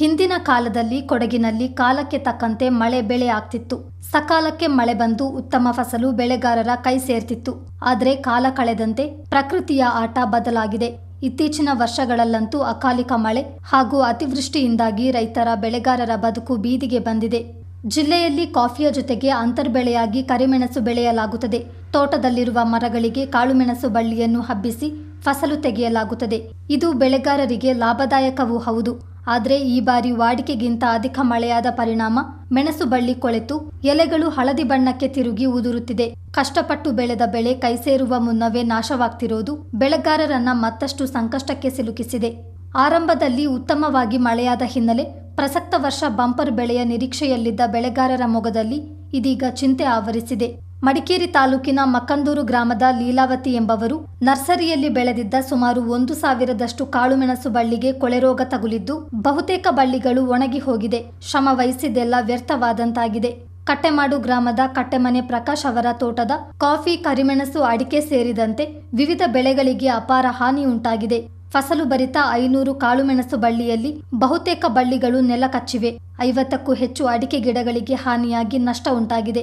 ಹಿಂದಿನ ಕಾಲದಲ್ಲಿ ಕೊಡಗಿನಲ್ಲಿ ಕಾಲಕ್ಕೆ ತಕ್ಕಂತೆ ಮಳೆ ಬೆಳೆ ಆಗ್ತಿತ್ತು. ಸಕಾಲಕ್ಕೆ ಮಳೆ ಬಂದು ಉತ್ತಮ ಫಸಲು ಬೆಳೆಗಾರರ ಕೈ ಸೇರ್ತಿತ್ತು. ಆದರೆ ಕಾಲ ಕಳೆದಂತೆ ಪ್ರಕೃತಿಯ ಆಟ ಬದಲಾಗಿದೆ. ಇತ್ತೀಚಿನ ವರ್ಷಗಳಲ್ಲಂತೂ ಅಕಾಲಿಕ ಮಳೆ ಹಾಗೂ ಅತಿವೃಷ್ಟಿಯಿಂದಾಗಿ ರೈತರ ಬೆಳೆಗಾರರ ಬದುಕು ಬೀದಿಗೆ ಬಂದಿದೆ. ಜಿಲ್ಲೆಯಲ್ಲಿ ಕಾಫಿಯ ಜೊತೆಗೆ ಅಂತರ್ಬೆಳೆಯಾಗಿ ಕರಿಮೆಣಸು ಬೆಳೆಯಲಾಗುತ್ತದೆ. ತೋಟದಲ್ಲಿರುವ ಮರಗಳಿಗೆ ಕಾಳುಮೆಣಸು ಬಳ್ಳಿಯನ್ನು ಹಬ್ಬಿಸಿ ಫಸಲು ತೆಗೆಯಲಾಗುತ್ತದೆ. ಇದು ಬೆಳೆಗಾರರಿಗೆ ಲಾಭದಾಯಕವೂ ಹೌದು. ಆದರೆ ಈ ಬಾರಿ ವಾಡಿಕೆಗಿಂತ ಅಧಿಕ ಮಳೆಯಾದ ಪರಿಣಾಮ ಮೆಣಸು ಬಳ್ಳಿ ಕೊಳೆತು, ಎಲೆಗಳು ಹಳದಿ ಬಣ್ಣಕ್ಕೆ ತಿರುಗಿ ಉದುರುತ್ತಿದೆ. ಕಷ್ಟಪಟ್ಟು ಬೆಳೆದ ಬೆಳೆ ಕೈಸೇರುವ ಮುನ್ನವೇ ನಾಶವಾಗ್ತಿರೋದು ಬೆಳೆಗಾರರನ್ನ ಮತ್ತಷ್ಟು ಸಂಕಷ್ಟಕ್ಕೆ ಸಿಲುಕಿಸಿದೆ. ಆರಂಭದಲ್ಲಿ ಉತ್ತಮವಾಗಿ ಮಳೆಯಾದ ಹಿನ್ನೆಲೆ ಪ್ರಸಕ್ತ ವರ್ಷ ಬಂಪರ್ ಬೆಳೆಯ ನಿರೀಕ್ಷೆಯಲ್ಲಿದ್ದ ಬೆಳೆಗಾರರ ಮೊಗದಲ್ಲಿ ಇದೀಗ ಚಿಂತೆ ಆವರಿಸಿದೆ. ಮಡಿಕೇರಿ ತಾಲೂಕಿನ ಮಕ್ಕಂದೂರು ಗ್ರಾಮದ ಲೀಲಾವತಿ ಎಂಬವರು ನರ್ಸರಿಯಲ್ಲಿ ಬೆಳೆದಿದ್ದ ಸುಮಾರು ಒಂದು ಸಾವಿರದಷ್ಟು ಕಾಳುಮೆಣಸು ಬಳ್ಳಿಗೆ ಕೊಳೆರೋಗ ತಗುಲಿದ್ದು, ಬಹುತೇಕ ಬಳ್ಳಿಗಳು ಒಣಗಿ ಹೋಗಿದೆ. ಶ್ರಮ ವಹಿಸಿದ್ದೆಲ್ಲ ವ್ಯರ್ಥವಾದಂತಾಗಿದೆ. ಕಟ್ಟೆಮಾಡು ಗ್ರಾಮದ ಕಟ್ಟೆಮನೆ ಪ್ರಕಾಶ್ ಅವರ ತೋಟದ ಕಾಫಿ, ಕರಿಮೆಣಸು ಅಡಿಕೆ ಸೇರಿದಂತೆ ವಿವಿಧ ಬೆಳೆಗಳಿಗೆ ಅಪಾರ ಹಾನಿಯುಂಟಾಗಿದೆ ಫಸಲು ಭರಿತ ಐನೂರು ಕಾಳುಮೆಣಸು ಬಳ್ಳಿಯಲ್ಲಿ ಬಹುತೇಕ ಬಳ್ಳಿಗಳು ನೆಲ ಕಚ್ಚಿವೆ ಐವತ್ತಕ್ಕೂ ಹೆಚ್ಚು ಅಡಿಕೆ ಗಿಡಗಳಿಗೆ ಹಾನಿಯಾಗಿ ನಷ್ಟ ಉಂಟಾಗಿದೆ.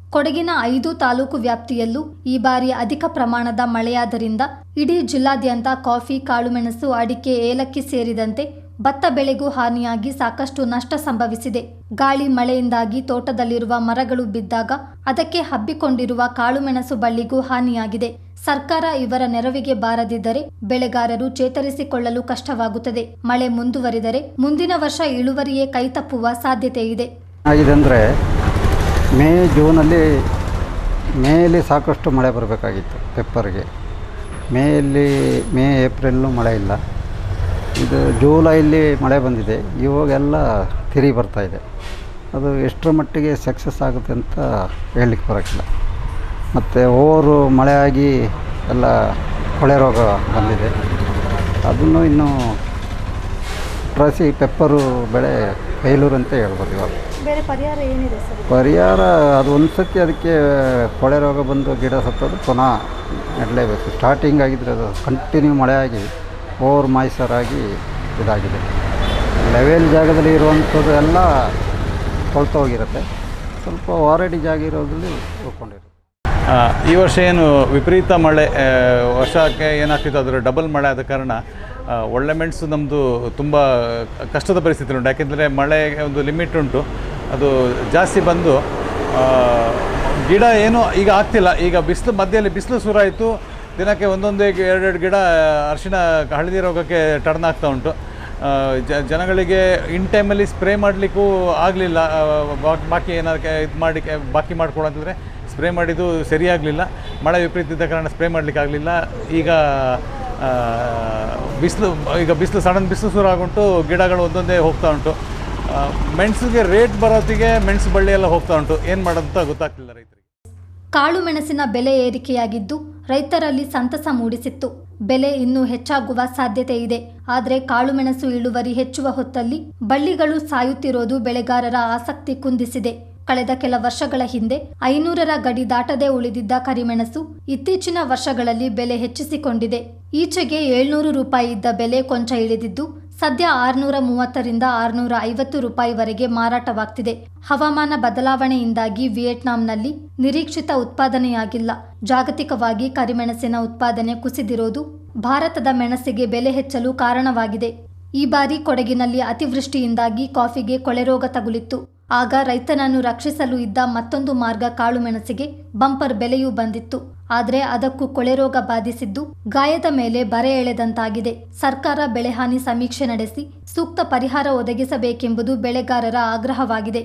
ಕೊಡಗಿನ ಐದು ತಾಲೂಕು ವ್ಯಾಪ್ತಿಯಲ್ಲೂ ಈ ಬಾರಿ ಅಧಿಕ ಪ್ರಮಾಣದ ಮಳೆಯಾದ್ದರಿಂದ ಇಡೀ ಜಿಲ್ಲಾದ್ಯಂತ ಕಾಫಿ, ಕಾಳುಮೆಣಸು, ಅಡಿಕೆ, ಏಲಕ್ಕಿ ಸೇರಿದಂತೆ ಭತ್ತ ಬೆಳೆಗೂ ಹಾನಿಯಾಗಿ ಸಾಕಷ್ಟು ನಷ್ಟ ಸಂಭವಿಸಿದೆ. ಗಾಳಿ ಮಳೆಯಿಂದಾಗಿ ತೋಟದಲ್ಲಿರುವ ಮರಗಳು ಬಿದ್ದಾಗ ಅದಕ್ಕೆ ಹಬ್ಬಿಕೊಂಡಿರುವ ಕಾಳುಮೆಣಸು ಬಳ್ಳಿಗೂ ಹಾನಿಯಾಗಿದೆ. ಸರ್ಕಾರ ಇವರ ನೆರವಿಗೆ ಬಾರದಿದ್ದರೆ ಬೆಳೆಗಾರರು ಚೇತರಿಸಿಕೊಳ್ಳಲು ಕಷ್ಟವಾಗುತ್ತದೆ. ಮಳೆ ಮುಂದುವರಿದರೆ ಮುಂದಿನ ವರ್ಷ ಇಳುವರಿಯೇ ಕೈತಪ್ಪುವ ಸಾಧ್ಯತೆ ಇದೆ ಮೇ, ಜೂನಲ್ಲಿ ಮೇಯಲ್ಲಿ ಸಾಕಷ್ಟು ಮಳೆ ಬರಬೇಕಾಗಿತ್ತು, ಪೆಪ್ಪರ್ಗೆ. ಮೇಯಲ್ಲಿ, ಮೇ ಏಪ್ರಿಲ್ಲು ಮಳೆ ಇಲ್ಲ. ಇದು ಜೂಲೈಲಿ ಮಳೆ ಬಂದಿದೆ. ಇವಾಗೆಲ್ಲ ತಿರಿ ಬರ್ತಾಯಿದೆ ಅದು ಎಷ್ಟರ ಮಟ್ಟಿಗೆ ಸಕ್ಸಸ್ ಆಗುತ್ತೆ ಅಂತ ಹೇಳಲಿಕ್ಕೆ ಬರೋಕ್ಕಿಲ್ಲ. ಮತ್ತು ಓವರು ಮಳೆ ಆಗಿ ಎಲ್ಲ ಕೊಳೆ ರೋಗ ಬಂದಿದೆ. ಅದನ್ನು ಇನ್ನು ಪ್ರಸಿ ಪೆಪ್ಪರು ಬೆಳೆ ಫೈಲೂರು ಅಂತ ಹೇಳ್ಬೋದು ಇವಾಗ. ಬೇರೆ ಪರಿಹಾರ ಏನಿದೆ ಸರ್? ಪರಿಹಾರ ಅದು ಒಂದು ಸತಿ ಅದಕ್ಕೆ ಕೊಳೆ ರೋಗ ಬಂದು ಗಿಡ ಸತ್ತೋದು ಪುನಃ ನೆಡಲೇಬೇಕು. ಸ್ಟಾರ್ಟಿಂಗ್ ಆಗಿದ್ರೆ ಅದು ಕಂಟಿನ್ಯೂ ಮಳೆ ಆಗಿ ಓವರ್ ಮಾಯ್ಸರ್ ಆಗಿ ಇದಾಗಿದೆ. ಲೆವೆಲ್ ಜಾಗದಲ್ಲಿ ಇರುವಂಥದ್ದು ಎಲ್ಲ ಕೊಳ್ತು ಹೋಗಿರುತ್ತೆ. ಸ್ವಲ್ಪ ವಾರಡಿ ಜಾಗ ಇರೋದ್ರಲ್ಲಿ ಉಳ್ಕೊಂಡಿರುತ್ತೆ. ಈ ವರ್ಷ ಏನು ವಿಪರೀತ ಮಳೆ ವರ್ಷಕ್ಕೆ ಏನಾಗ್ತಿತ್ತು? ಅದರ ಡಬಲ್ ಮಳೆ ಆದ ಕಾರಣ ಒಳ್ಳೆ ಮೆಣಸು ನಮ್ಮದು ತುಂಬ ಕಷ್ಟದ ಪರಿಸ್ಥಿತಿ ಉಂಟು. ಯಾಕೆಂದರೆ ಮಳೆ ಒಂದು ಲಿಮಿಟ್ ಉಂಟು. ಅದು ಜಾಸ್ತಿ ಬಂದು ಗಿಡ ಏನು ಈಗ ಆಗ್ತಿಲ್ಲ. ಈಗ ಬಿಸಿಲು, ಮಧ್ಯದಲ್ಲಿ ಬಿಸಿಲು ಶುರುವಾಯಿತು ದಿನಕ್ಕೆ ಒಂದೊಂದೇ ಎರಡೆರಡು ಗಿಡ, ಅರಿಶಿಣ, ಹಳದಿ ರೋಗಕ್ಕೆ ಟರ್ನ್ ಆಗ್ತಾ ಉಂಟು. ಜ, ಜನಗಳಿಗೆ ಇನ್ ಟೈಮಲ್ಲಿ ಸ್ಪ್ರೇ ಮಾಡಲಿಕ್ಕೂ ಆಗಲಿಲ್ಲ. ಬಾಕಿ ಏನಾದ್ರೆ ಇದು ಮಾಡಿ ಬಾಕಿ ಮಾಡ್ಕೊಡು ಅಂತಂದರೆ ಸ್ಪ್ರೇ ಮಾಡಿದ್ದು ಸರಿಯಾಗಲಿಲ್ಲ. ಮಳೆ ವಿಪರೀತ ಇದ್ದ ಕಾರಣ ಸ್ಪ್ರೇ ಮಾಡಲಿಕ್ಕೆ ಆಗಲಿಲ್ಲ. ಈಗ ಬಿಸಿಲು, ಈಗ ಬಿಸಿಲು, ಸಡನ್ ಬಿಸಿಲು ಶುರು ಆಗುಂಟು, ಗಿಡಗಳು ಒಂದೊಂದೇ ಹೋಗ್ತಾ ಉಂಟು. ಮೆಣಸಿಗೆ ರೇಟ್ ಬರೋತ್ತಿಗೆ ಮೆಣಸು ಬಳ್ಳಿ ಎಲ್ಲ ಹೋಗ್ತಾ ಉಂಟು. ಏನು ಮಾಡೋದಂತ ಗೊತ್ತಾಗ್ತಿಲ್ಲ ರೈತರಿಗೆ. ಕಾಳು ಮೆಣಸಿನ ಬೆಲೆ ಏರಿಕೆಯಾಗಿದ್ದು ರೈತರಲ್ಲಿ ಸಂತಸ ಮೂಡಿಸಿತ್ತು. ಬೆಲೆ ಇನ್ನೂ ಹೆಚ್ಚಾಗುವ ಸಾಧ್ಯತೆ ಇದೆ. ಆದರೆ ಕಾಳುಮೆಣಸು ಇಳುವರಿ ಹೆಚ್ಚುವ ಹೊತ್ತಲ್ಲಿ ಬಳ್ಳಿಗಳು ಸಾಯುತ್ತಿರೋದು ಬೆಳೆಗಾರರ ಆಸಕ್ತಿ ಕುಂದಿಸಿದೆ. ಕಳೆದ ಕೆಲ ವರ್ಷಗಳ ಹಿಂದೆ ಐನೂರರ ಗಡಿ ದಾಟದೇ ಉಳಿದಿದ್ದ ಕರಿಮೆಣಸು ಇತ್ತೀಚಿನ ವರ್ಷಗಳಲ್ಲಿ ಬೆಲೆ ಹೆಚ್ಚಿಸಿಕೊಂಡಿದೆ. ಈಚೆಗೆ ಏಳ್ನೂರು ರೂಪಾಯಿ ಇದ್ದ ಬೆಲೆ ಕೊಂಚ ಇಳಿದಿದ್ದು, ಸದ್ಯ ಆರುನೂರ ಮೂವತ್ತರಿಂದ ಆರುನೂರ ಐವತ್ತು ರೂಪಾಯಿವರೆಗೆ ಮಾರಾಟವಾಗ್ತಿದೆ. ಹವಾಮಾನ ಬದಲಾವಣೆಯಿಂದಾಗಿ ವಿಯೆಟ್ನಾಂನಲ್ಲಿ ನಿರೀಕ್ಷಿತ ಉತ್ಪಾದನೆಯಾಗಿಲ್ಲ. ಜಾಗತಿಕವಾಗಿ ಕರಿಮೆಣಸಿನ ಉತ್ಪಾದನೆ ಕುಸಿದಿರೋದು ಭಾರತದ ಮೆಣಸಿಗೆ ಬೆಲೆ ಹೆಚ್ಚಲು ಕಾರಣವಾಗಿದೆ. ಈ ಬಾರಿ ಕೊಡಗಿನಲ್ಲಿ ಅತಿವೃಷ್ಟಿಯಿಂದಾಗಿ ಕಾಫಿಗೆ ಕೊಳೆರೋಗ ತಗುಲಿತ್ತು. ಆಗ ರೈತನನ್ನು ರಕ್ಷಿಸಲು ಇದ್ದ ಮತ್ತೊಂದು ಮಾರ್ಗ ಕಾಳುಮೆಣಸಿಗೆ ಬಂಪರ್ ಬೆಲೆಯೂ ಬಂದಿತ್ತು. ಆದರೆ ಅದಕ್ಕೂ ಕೊಳೆರೋಗ ಬಾಧಿಸಿದ್ದು ಗಾಯದ ಮೇಲೆ ಬರೆ ಎಳೆದಂತಾಗಿದೆ. ಸರ್ಕಾರ ಬೆಳೆಹಾನಿ ಸಮೀಕ್ಷೆ ನಡೆಸಿ ಸೂಕ್ತ ಪರಿಹಾರ ಒದಗಿಸಬೇಕೆಂಬುದು ಬೆಳೆಗಾರರ ಆಗ್ರಹವಾಗಿದೆ.